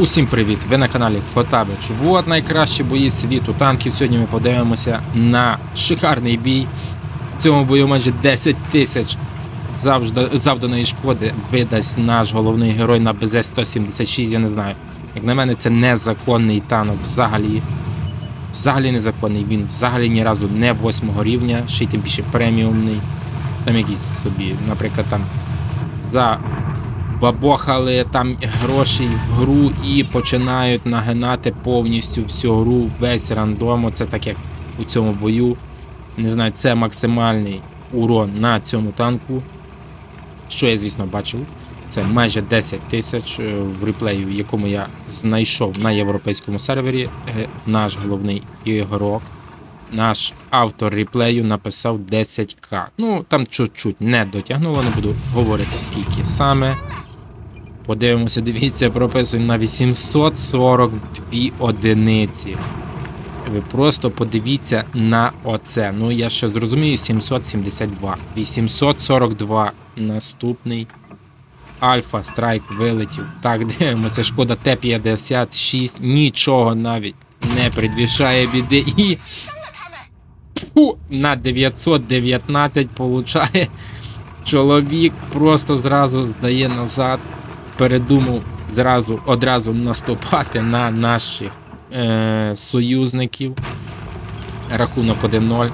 Усім привіт! Ви на каналі Хотабич. Вот найкращі бої світу танків. Сьогодні ми подивимося на шикарний бій. В цьому бою майже 10 тисяч завданої шкоди видасть наш головний герой на БЗ-176, я не знаю. Як на мене, це незаконний танок взагалі. Взагалі незаконний. Він взагалі ні разу не 8 рівня, ще й тим більше преміумний. Там якісь собі, наприклад, там за бабохали там гроші в гру і починають нагинати повністю всю гру, весь рандом. Оце так як у цьому бою. Не знаю, це максимальний урон на цьому танку. Що я, звісно, бачив. Це майже 10 тисяч е, в реплеї, в якому я знайшов на європейському сервері. Е, Наш головний ігрок, наш автор реплею написав 10к. Ну, там чуть-чуть не дотягнуло, не буду говорити скільки саме. Подивимося, дивіться, прописує на 842 одиниці. Ви просто подивіться на оце. Ну, я ще зрозумію, 772. 842. Наступний. Альфа Страйк вилетів. Так, дивимося, шкода Т-56. Нічого навіть не предвішає біди. І. Фу, на 919 получає. Чоловік просто зразу здає назад. Передумав зразу одразу наступати на наших е, союзників. Рахунок 1-0.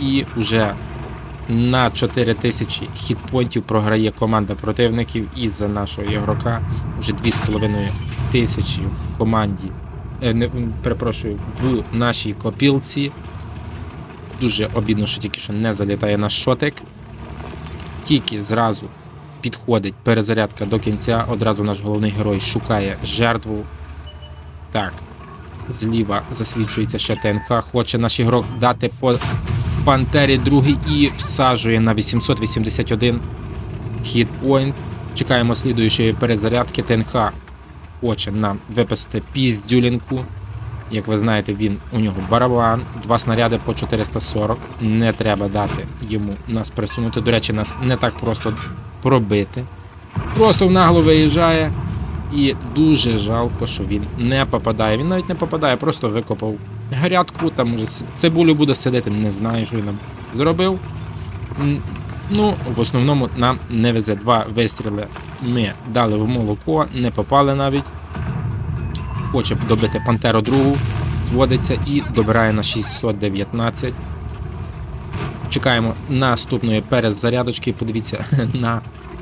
І вже на 4000 хітпонтів програє команда противників із-за нашого ігрока. Вже 2,5 тисячі в команді. Е, не, перепрошую, в нашій копілці. Дуже обідно, що тільки що не залітає наш шотик. Тільки зразу підходить перезарядка до кінця. Одразу наш головний герой шукає жертву. Так. Зліва засвідчується ще ТНХ. Хоче наш ігрок дати по Пантері другий і всаджує на 881 хітпойнт. Чекаємо слідуючої перезарядки. ТНХ хоче нам виписати піздюлінку. Як ви знаєте, він у нього барабан, два снаряди по 440. Не треба дати йому нас присунути. До речі, нас не так просто пробити. Просто в нагло виїжджає. І дуже жалко, що він не попадає. Він навіть не попадає, просто викопав грядку, там може цибулю буде сидити, не знаю, що він там зробив. Ну, в основному нам не везе. Два вистріли ми дали в молоко, не попали навіть. Хоче добити Пантеру другу, зводиться і добирає на 619. Чекаємо наступної перезарядочки. Подивіться на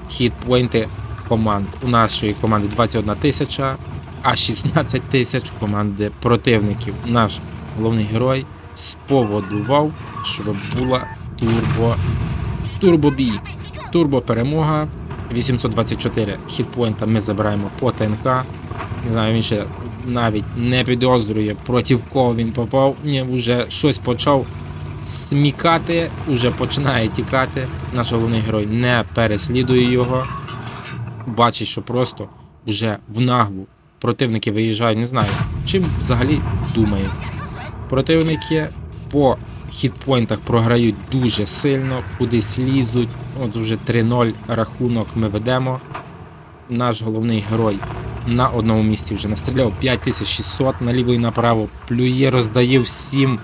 хітпойнти команд. У нашої команди 21 тисяча, а 16 тисяч команди противників. Наш головний герой споводував, щоб була турбо. Турбобій. Турбо перемога. 824 хітпойнта ми забираємо по ТНХ. Не знаю, він ще навіть не підозрює, проти кого він попав. Ні, вже щось почав смікати, вже починає тікати. Наш головний герой не переслідує його. Бачить, що просто вже в наглу противники виїжджають, не знаю, чим взагалі думають. Противники по хітпойнтах програють дуже сильно, кудись лізуть. От вже 3-0 рахунок ми ведемо. Наш головний герой на одному місці вже настріляв 5600 наліво і направо. Плює, роздає всім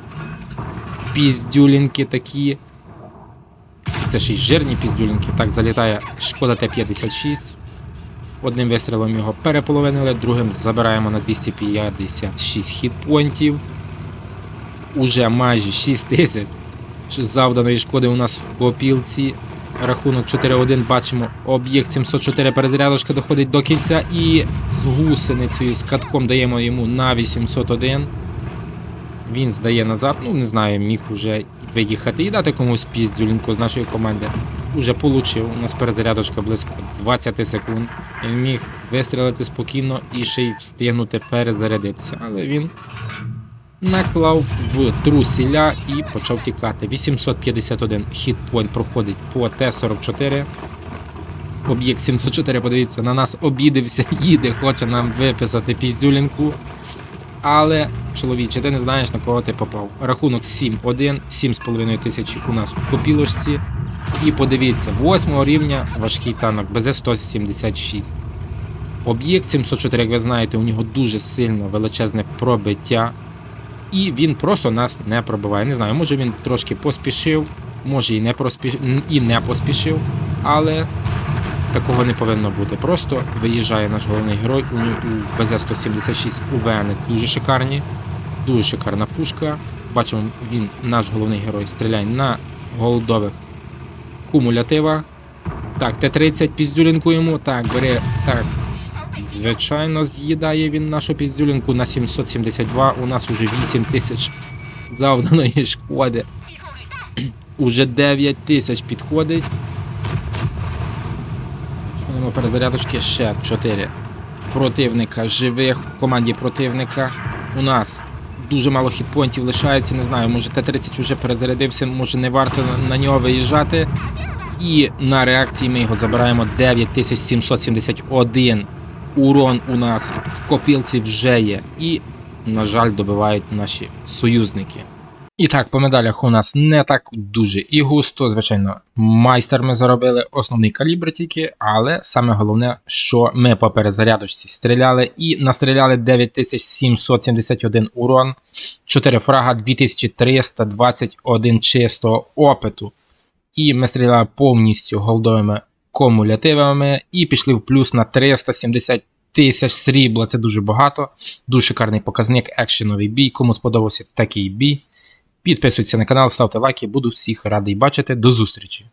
піздюлінки такі. Це ще й жирні піздюлінки. Так залітає шкода Т-56. Одним вистрілом його переполовинили, другим забираємо на 256 хітпойнтів. Уже майже 6 тисяч завданої шкоди у нас в копілці. Рахунок 4-1 бачимо. Об'єкт 704 перезарядочка доходить до кінця і з гусеницею, з катком даємо йому на 801. Він здає назад, ну не знаю, міг уже виїхати і дати комусь піздюлінку з нашої команди. Уже получив. У нас перезарядочка близько 20 секунд. Він міг вистрілити спокійно і ще й встигнути перезарядитися. Але він наклав в трусіля і почав тікати. 851 хітпойнт проходить по Т-44. Об'єкт 704, подивіться, на нас обідився, їде, хоче нам виписати піздюлінку. Але, чоловіче, ти не знаєш на кого ти попав. Рахунок 7-1, 7,5 тисяч у нас в копілочці. І подивіться, 8 рівня важкий танок БЗ-176. Об'єкт 704, як ви знаєте, у нього дуже сильно величезне пробиття. І він просто нас не пробиває. Не знаю, може він трошки поспішив, може і не, проспі... і не поспішив, але такого не повинно бути. Просто виїжджає наш головний герой у, у БЗ-176 УВН дуже шикарні, дуже шикарна пушка. Бачимо, він, наш головний герой, стріляє на голдових кумулятивах. Так, Т-30 піздюлінку йому. Так, бере. Так. Звичайно, з'їдає він нашу піздюлінку на 772. У нас уже 8 тисяч завданої шкоди. Уже 9 тисяч підходить. Ну, перезарядочки ще 4 противника живих в команді противника. У нас дуже мало хітпоінтів лишається, не знаю, може Т-30 вже перезарядився, може не варто на нього виїжджати. І на реакції ми його забираємо 9771. Урон у нас в копілці вже є. І, на жаль, добивають наші союзники. І так, по медалях у нас не так дуже і густо. Звичайно, майстер ми заробили основний калібр тільки, але саме головне, що ми по перезарядочці стріляли і настріляли 9771 урон, 4 фрага, 2321 чистого опиту. І ми стріляли повністю голдовими кумулятивами і пішли в плюс на 370 тисяч срібла. Це дуже багато. Дуже шикарний показник, екшеновий бій. Кому сподобався такий бій. Підписуйтесь на канал, ставте лайки, буду всіх радий бачити. До зустрічі!